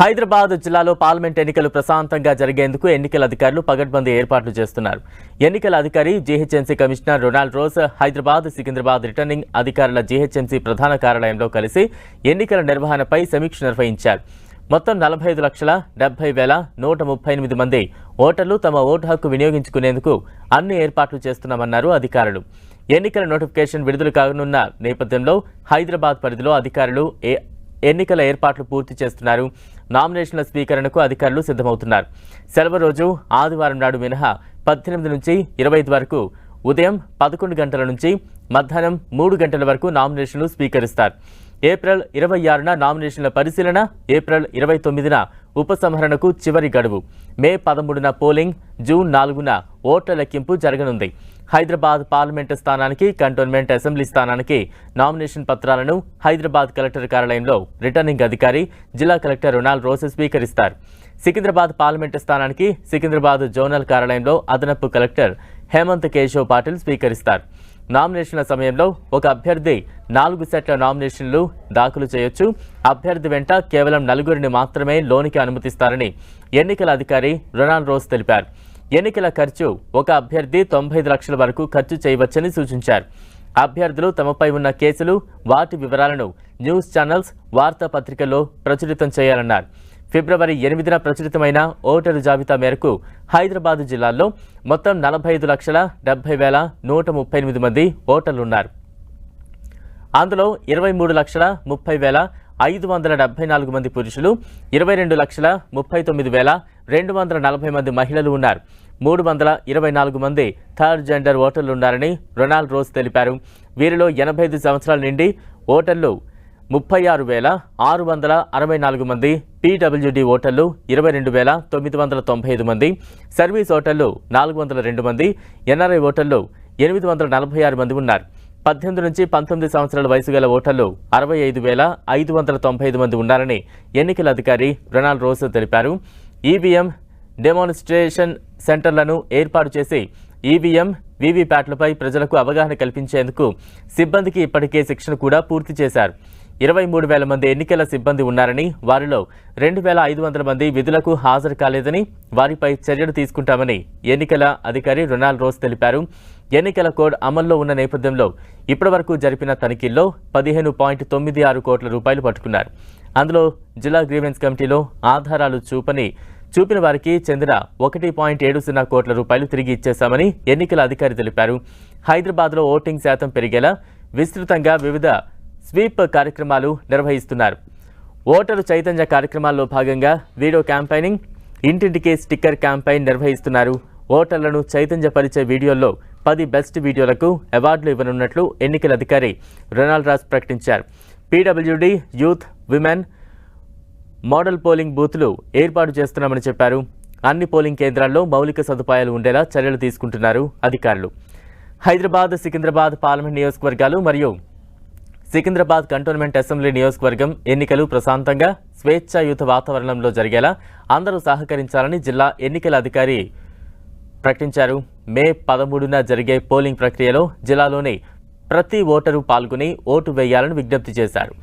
హైదరాబాద్ జిల్లాలో పార్లమెంట్ ఎన్నికలు ప్రశాంతంగా జరిగేందుకు ఎన్నికల అధికారులు పగడ్బందీ ఏర్పాట్లు చేస్తున్నారు. ఎన్నికల అధికారి GHMC commissioner Ronald Rose Hyderabad Secunderabad returning అధికారుల జీహెచ్ఎంసీ ప్రధాన కార్యాలయంలో కలిసి ఎన్నికల నిర్వహణపై సమీక్ష నిర్వహించారు. మొత్తం నలభై ఐదు లక్షల డెబ్బై వేల నూట ముప్పై ఎనిమిది మంది ఓటర్లు తమ ఓటు హక్కు వినియోగించుకునేందుకు అన్ని ఏర్పాట్లు చేస్తున్నామన్నారు అధికారులు. ఎన్నికల నోటిఫికేషన్ విడుదల కానున్న నేపథ్యంలో హైదరాబాద్ పరిధిలో అధికారులు ఏ ఎన్నికల ఏర్పాట్లు పూర్తి చేస్తున్నారు. నామినేషన్ల స్వీకరణకు అధికారులు సిద్ధమవుతున్నారు. సెలవు రోజు ఆదివారం నాడు మినహా పద్దెనిమిది నుంచి ఇరవై ఐదు వరకు ఉదయం పదకొండు గంటల నుంచి మధ్యాహ్నం మూడు గంటల వరకు నామినేషన్లు స్వీకరిస్తారు. ఏప్రిల్ ఇరవై ఆరున నామినేషన్ల పరిశీలన ఏప్రిల్ ఇరవై తొమ్మిదిన ఉపసంహరణకు చివరి గడువు. మే పదమూడున పోలింగ్ జూన్ నాలుగున ఓట్ల లెక్కింపు జరగనుంది. హైదరాబాద్ పార్లమెంటు స్థానానికి కంటోన్మెంట్ అసెంబ్లీ స్థానానికి నామినేషన్ పత్రాలను హైదరాబాద్ కలెక్టర్ కార్యాలయంలో రిటర్నింగ్ అధికారి జిల్లా కలెక్టర్ రొనాల్డ్ రోస్ స్వీకరిస్తారు. సికింద్రాబాద్ పార్లమెంటు స్థానానికి సికింద్రాబాద్ జోనల్ కార్యాలయంలో అదనపు కలెక్టర్ హేమంత్ కేశవ్ పాటిల్ స్వీకరిస్తారు. నామినేషన్ల సమయంలో ఒక అభ్యర్థి నాలుగు సెట్ల నామినేషన్లు దాఖలు చేయొచ్చు. అభ్యర్థి వెంట కేవలం నలుగురిని మాత్రమే లోనికి అనుమతిస్తారని ఎన్నికల అధికారి రొనాల్డ్ రోజ్ తెలిపారు. ఎన్నికల ఖర్చు ఒక అభ్యర్థి తొంభై ఐదు లక్షల వరకు ఖర్చు చేయవచ్చని సూచించారు. అభ్యర్థులు తమపై ఉన్న కేసులు వాటి వివరాలను న్యూస్ ఛానల్స్ వార్తాపత్రికల్లో ప్రచురితం చేయాలన్నారు. ఫిబ్రవరి ఎనిమిదిన ప్రచురితమైన ఓటరు జాబితా మేరకు హైదరాబాదు జిల్లాలో మొత్తం నలభై ఐదు లక్షల డెబ్బై వేల నూట ముప్పై ఎనిమిది మంది ఓటర్లున్నారు. అందులో ఇరవై మూడు లక్షల ముప్పై వేల ఐదు వందల డెబ్బై నాలుగు మంది పురుషులు ఇరవై రెండు లక్షల ముప్పై తొమ్మిది వేల రెండు వందల నలభై మంది మహిళలు ఉన్నారు. మూడు వందల ఇరవై నాలుగు మంది థర్డ్ జెండర్ ఓటర్లు ఉన్నారని రొనాల్డ్ రోజ్ తెలిపారు. వీరిలో ఎనభై ఐదు సంవత్సరాల నుండి ఓటర్లు ముప్పై ఆరు వేల ఆరు వందల అరవై నాలుగు మంది పీడబ్ల్యూడి ఓటర్లు ఇరవై రెండు వేల తొమ్మిది వందల తొంభై ఐదు మంది సర్వీస్ ఓటర్లు నాలుగు వందల రెండు మంది ఎన్ఆర్ఐ ఓటర్లు ఎనిమిది వందల నలభై ఆరు మంది ఉన్నారు. పద్దెనిమిది నుంచి పంతొమ్మిది సంవత్సరాల వయసు గల ఓటర్లు అరవై ఐదు వేల ఐదు వందల తొంభై ఐదు మంది ఉన్నారని ఎన్నికల అధికారి రొనాల్డ్ రోస్ తెలిపారు. ఈవీఎం డెమాన్స్ట్రేషన్ సెంటర్లను ఏర్పాటు చేసి ఈవీఎం వీవీప్యాట్లపై ప్రజలకు అవగాహన కల్పించేందుకు సిబ్బందికి ఇప్పటికే శిక్షణ కూడా పూర్తి చేశారు. ఇరవై మూడు వేల మంది ఎన్నికల సిబ్బంది ఉన్నారని వారిలో రెండు వేల ఐదు వందల మంది విధులకు హాజరు కాలేదని వారిపై చర్యలు తీసుకుంటామని ఎన్నికల అధికారి రొనాల్డ్ రోస్ తెలిపారు. ఎన్నికల కోడ్ అమల్లో ఉన్న నేపథ్యంలో ఇప్పటివరకు జరిపిన తనిఖీల్లో పదిహేను పాయింట్ తొమ్మిది ఆరు కోట్ల రూపాయలు పట్టుకున్నారు. అందులో జిల్లా గ్రీవెన్స్ కమిటీలో ఆధారాలు చూపని చూపిన వారికి చెందిన ఒకటి పాయింట్ ఏడు సున్నా కోట్ల రూపాయలు తిరిగి ఇచ్చేశామని ఎన్నికల అధికారి తెలిపారు. హైదరాబాద్లో ఓటింగ్ శాతం పెరిగేలా విస్తృతంగా వివిధ స్వీప్ కార్యక్రమాలు నిర్వహిస్తున్నారు. ఓటరు చైతన్య కార్యక్రమాల్లో భాగంగా వీడియో క్యాంపెయినింగ్ ఇంటింటికే స్టిక్కర్ క్యాంపెయిన్ నిర్వహిస్తున్నారు. ఓటర్లను చైతన్యపరిచే వీడియోల్లో పది బెస్ట్ వీడియోలకు అవార్డులు ఇవ్వనున్నట్లు ఎన్నికల అధికారి రొనాల్డ్ రాజ్ ప్రకటించారు. PWD youth women model polling బూత్లు ఏర్పాటు చేస్తున్నామని చెప్పారు. అన్ని పోలింగ్ కేంద్రాల్లో మౌలిక సదుపాయాలు ఉండేలా చర్యలు తీసుకుంటున్నారు అధికారులు. హైదరాబాద్ సికింద్రాబాద్ పార్లమెంట్ నియోజకవర్గాలు మరియు సికింద్రాబాద్ కంటోన్మెంట్ అసెంబ్లీ నియోజకవర్గం ఎన్నికలు ప్రశాంతంగా స్వేచ్ఛాయుత వాతావరణంలో జరిగేలా అందరూ సహకరించాలని జిల్లా ఎన్నికల అధికారి ప్రకటించారు. మే పదమూడున జరిగే పోలింగ్ ప్రక్రియలో జిల్లాలోని ప్రతి ఓటరు పాల్గొని ఓటు వేయాలని విజ్ఞప్తి చేశారు.